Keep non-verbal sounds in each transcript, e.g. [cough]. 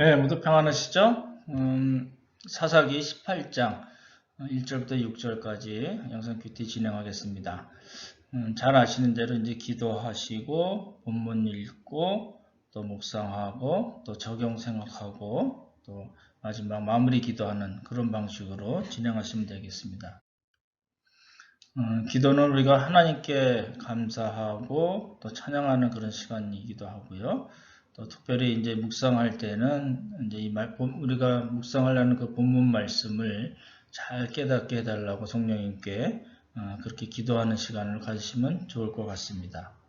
네, 모두 평안하시죠? 음, 사사기 18장 1절부터 6절까지 영상 큐티 진행하겠습니다. 음, 잘 아시는 대로 이제 기도하시고 본문 읽고 또 묵상하고 또 적용 생각하고 또 마지막 마무리 기도하는 그런 방식으로 진행하시면 되겠습니다. 음, 기도는 우리가 하나님께 감사하고 또 찬양하는 그런 시간이기도 하고요. 또 특별히 이제 묵상할 때는 이제 이 말, 우리가 묵상하려는 그 본문 말씀을 잘 깨닫게 해달라고 성령님께 어, 그렇게 기도하는 시간을 가지시면 좋을 것 같습니다.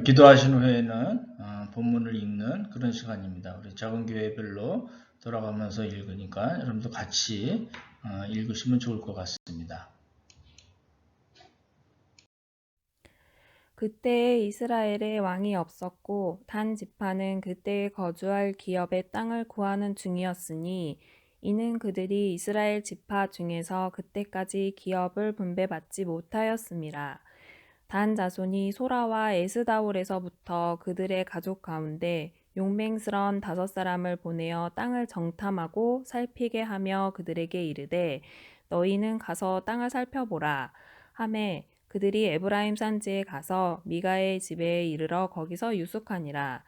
기도하신 후에는 어, 본문을 읽는 그런 시간입니다. 우리 작은 교회별로 돌아가면서 읽으니까 여러분도 같이 어, 읽으시면 좋을 것 같습니다. 그때에 이스라엘에 왕이 없었고 단 지파는 그때에 거주할 기업의 땅을 구하는 중이었으니 이는 그들이 이스라엘 지파 중에서 그때까지 기업을 분배받지 못하였음이라. 단 자손이 소라와 에스다올에서부터 그들의 가족 가운데 용맹스런 다섯 사람을 보내어 땅을 정탐하고 살피게 하며 그들에게 이르되 너희는 가서 땅을 살펴보라 하매 그들이 에브라임 산지에 가서 미가의 집에 이르러 거기서 유숙하니라.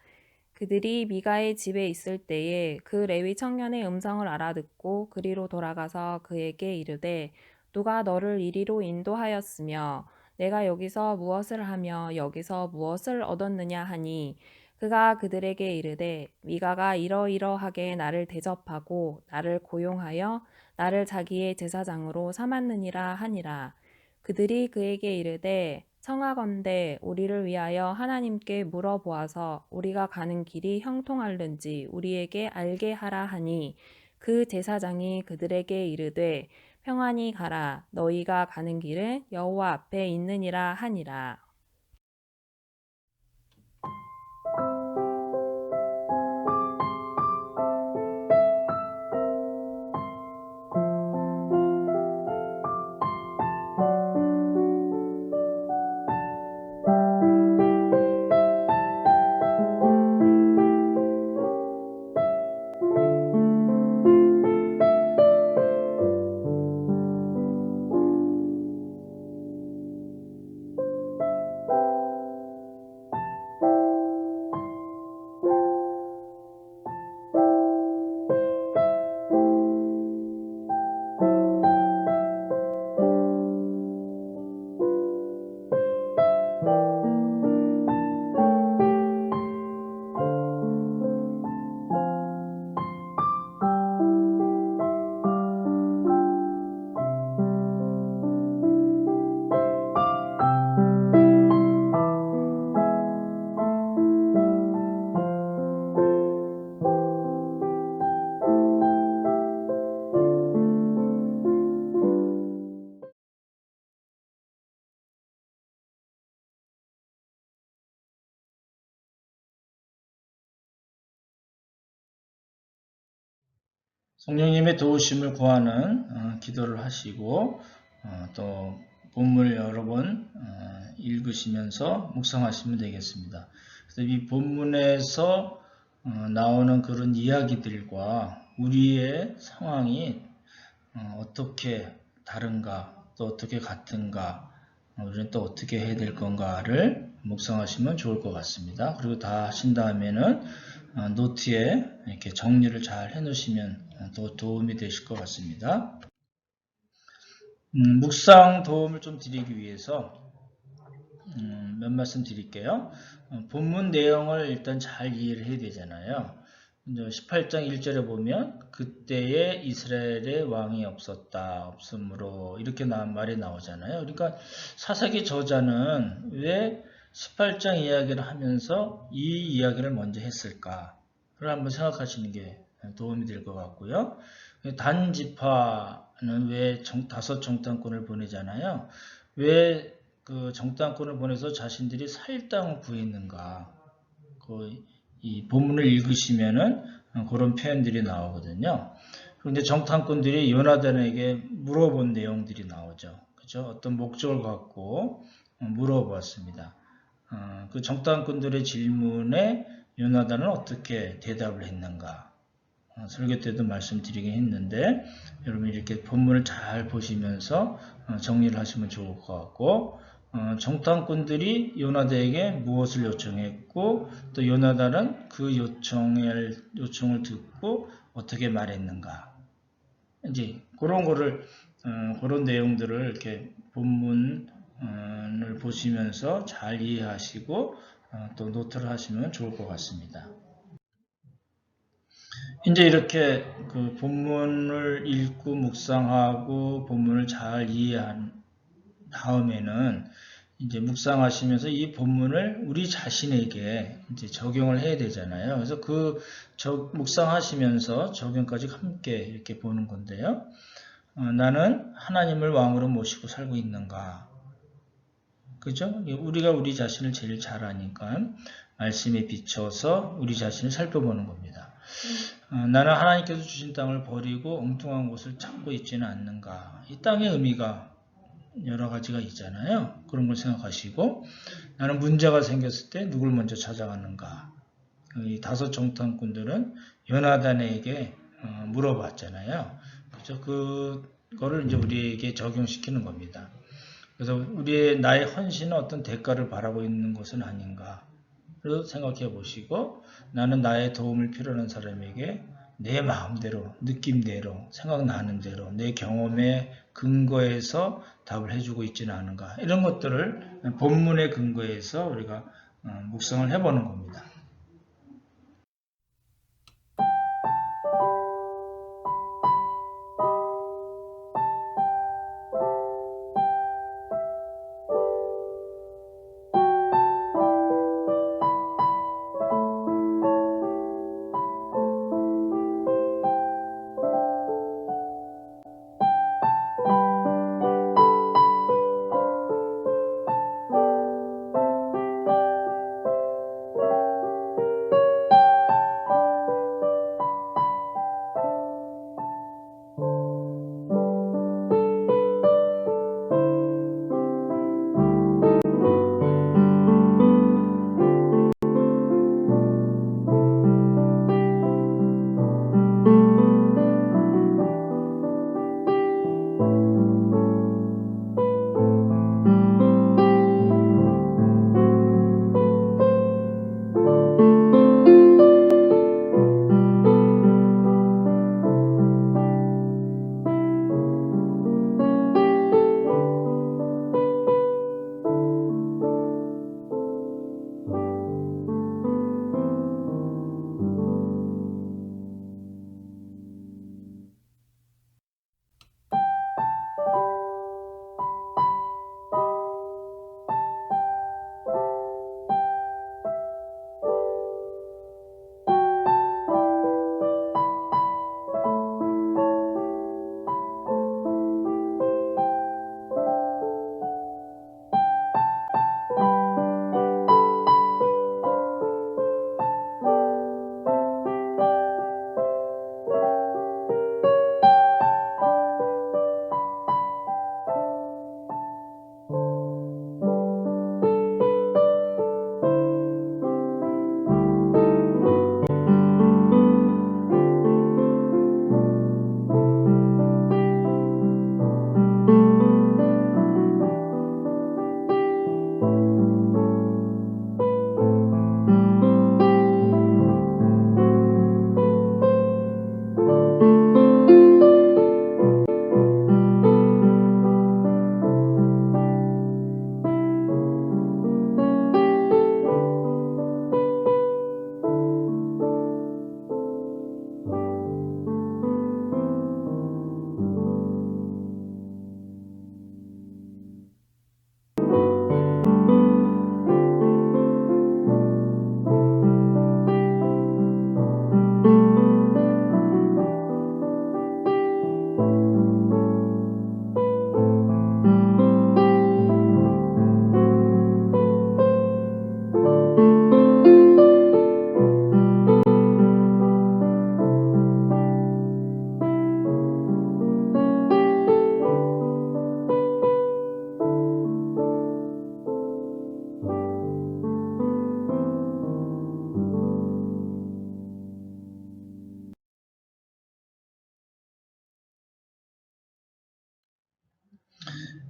그들이 미가의 집에 있을 때에 그 레위 청년의 음성을 알아듣고 그리로 돌아가서 그에게 이르되 누가 너를 이리로 인도하였으며 내가 여기서 무엇을 하며 여기서 무엇을 얻었느냐 하니 그가 그들에게 이르되 미가가 이러이러하게 나를 대접하고 나를 고용하여 나를 자기의 제사장으로 삼았느니라 하니라. 그들이 그에게 이르되 청하건대 우리를 위하여 하나님께 물어보아서 우리가 가는 길이 형통할는지 우리에게 알게 하라 하니 그 제사장이 그들에게 이르되 평안히 가라. 너희가 가는 길은 여호와 앞에 있느니라 하니라 성령님의 도우심을 구하는 어, 기도를 하시고 어, 또 본문을 여러 번 어, 읽으시면서 묵상하시면 되겠습니다. 그래서 이 본문에서 어, 나오는 그런 이야기들과 우리의 상황이 어, 어떻게 다른가 또 어떻게 같은가 어, 우리는 또 어떻게 해야 될 건가를 묵상하시면 좋을 것 같습니다. 그리고 다 하신 다음에는 어, 노트에 이렇게 정리를 잘 해놓으시면 어, 더 도움이 되실 것 같습니다. 음, 묵상 도움을 좀 드리기 위해서 음, 몇 말씀 드릴게요. 어, 본문 내용을 일단 잘 이해를 해야 되잖아요. 이제 18장 1절에 보면 그때에 이스라엘의 왕이 없었다 없으므로 이렇게 나, 말이 나오잖아요. 그러니까 사사기 저자는 왜 18장 이야기를 하면서 이 이야기를 먼저 했을까를 한번 생각하시는 게 도움이 될 것 같고요. 단지파는 왜 정- 다섯 정탐꾼을 보내잖아요. 왜 그 정탐꾼을 보내서 자신들이 살 땅을 구했는가? 그 이 본문을 읽으시면은 어, 그런 표현들이 나오거든요. 그런데 정탐꾼들이 요나단에게 물어본 내용들이 나오죠. 그죠? 어떤 목적을 갖고 어, 물어봤습니다. 어, 그 정탐꾼들의 질문에 요나단은 어떻게 대답을 했는가? 어, 설교 때도 말씀드리긴 했는데 여러분 이렇게 본문을 잘 보시면서 어, 정리를 하시면 좋을 것 같고 어, 정탐꾼들이 요나단에게 무엇을 요청했고 또 요나단은 그 요청을 요청을 듣고 어떻게 말했는가 이제 그런 거를 어, 그런 내용들을 이렇게 본문을 보시면서 잘 이해하시고 어, 또 노트를 하시면 좋을 것 같습니다. 이제 이렇게 그 본문을 읽고 묵상하고 본문을 잘 이해한 다음에는 이제 묵상하시면서 이 본문을 우리 자신에게 이제 적용을 해야 되잖아요. 그래서 그 저- 묵상하시면서 적용까지 함께 이렇게 보는 건데요. 어, 나는 하나님을 왕으로 모시고 살고 있는가? 그죠? 우리가 우리 자신을 제일 잘 아니까 말씀에 비춰서 우리 자신을 살펴보는 겁니다. 어, 나는 하나님께서 주신 땅을 버리고 엉뚱한 곳을 찾고 있지는 않는가? 이 땅의 의미가 여러 가지가 있잖아요. 그런 걸 생각하시고 나는 문제가 생겼을 때 누굴 먼저 찾아가는가? 이 다섯 정탐꾼들은 요나단에게 어, 물어봤잖아요. 그죠? 그거를 이제 우리에게 적용시키는 겁니다. 그래서 우리의 나의 헌신은 어떤 대가를 바라고 있는 것은 아닌가? 를 생각해 보시고 나는 나의 도움을 필요한 사람에게 내 마음대로, 느낌대로, 생각나는 대로, 내 경험에 근거해서 답을 해주고 있지는 않은가. 이런 것들을 본문의 근거해서 우리가 어, 묵상을 해보는 겁니다.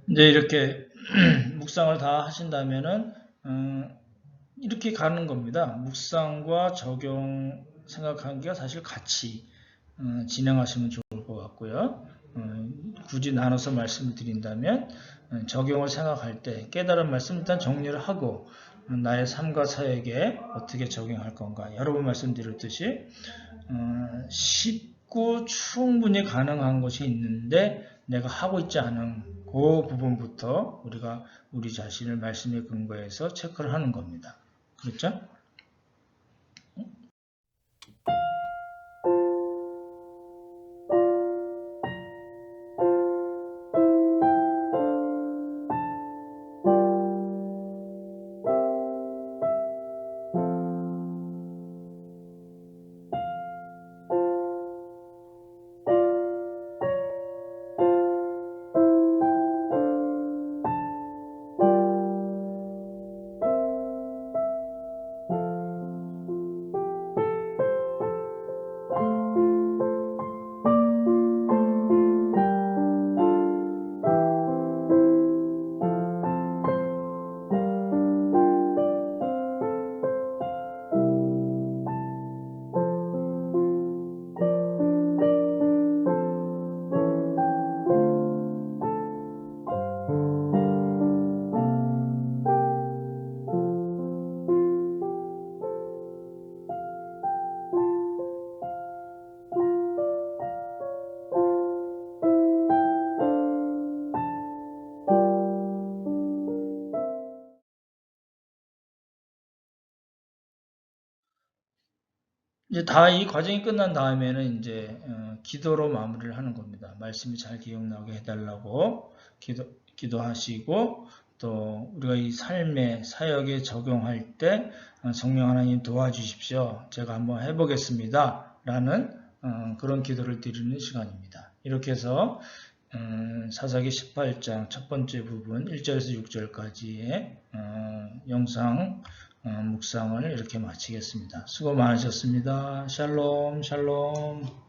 이제 이렇게 [clears throat] 묵상을 다 하신다면은 음, 이렇게 가는 겁니다. 묵상과 적용 생각하기가 사실 같이 어, 진행하시면 좋을 것 같고요. 어, 굳이 나눠서 말씀을 드린다면 어, 적용을 생각할 때 깨달은 말씀 일단 정리를 하고 어, 나의 삶과 사역에 어떻게 적용할 건가 여러 번 말씀드렸듯이 어, 쉽고 충분히 가능한 것이 있는데 내가 하고 있지 않은 그 부분부터 우리가 우리 자신을 말씀에 근거해서 체크를 하는 겁니다. 그렇죠? 이제 다 이 과정이 끝난 다음에는 이제 어, 기도로 마무리를 하는 겁니다. 말씀이 잘 기억나게 해달라고 기도, 기도하시고 또 우리가 이 삶의 사역에 적용할 때 어, 성령 하나님 도와주십시오. 제가 한번 해보겠습니다. 라는 어, 그런 기도를 드리는 시간입니다. 이렇게 해서 음, 사사기 18장 첫 번째 부분 1절에서 6절까지의 어, 영상 어, 묵상을 이렇게 마치겠습니다. 수고 많으셨습니다. 샬롬, 샬롬.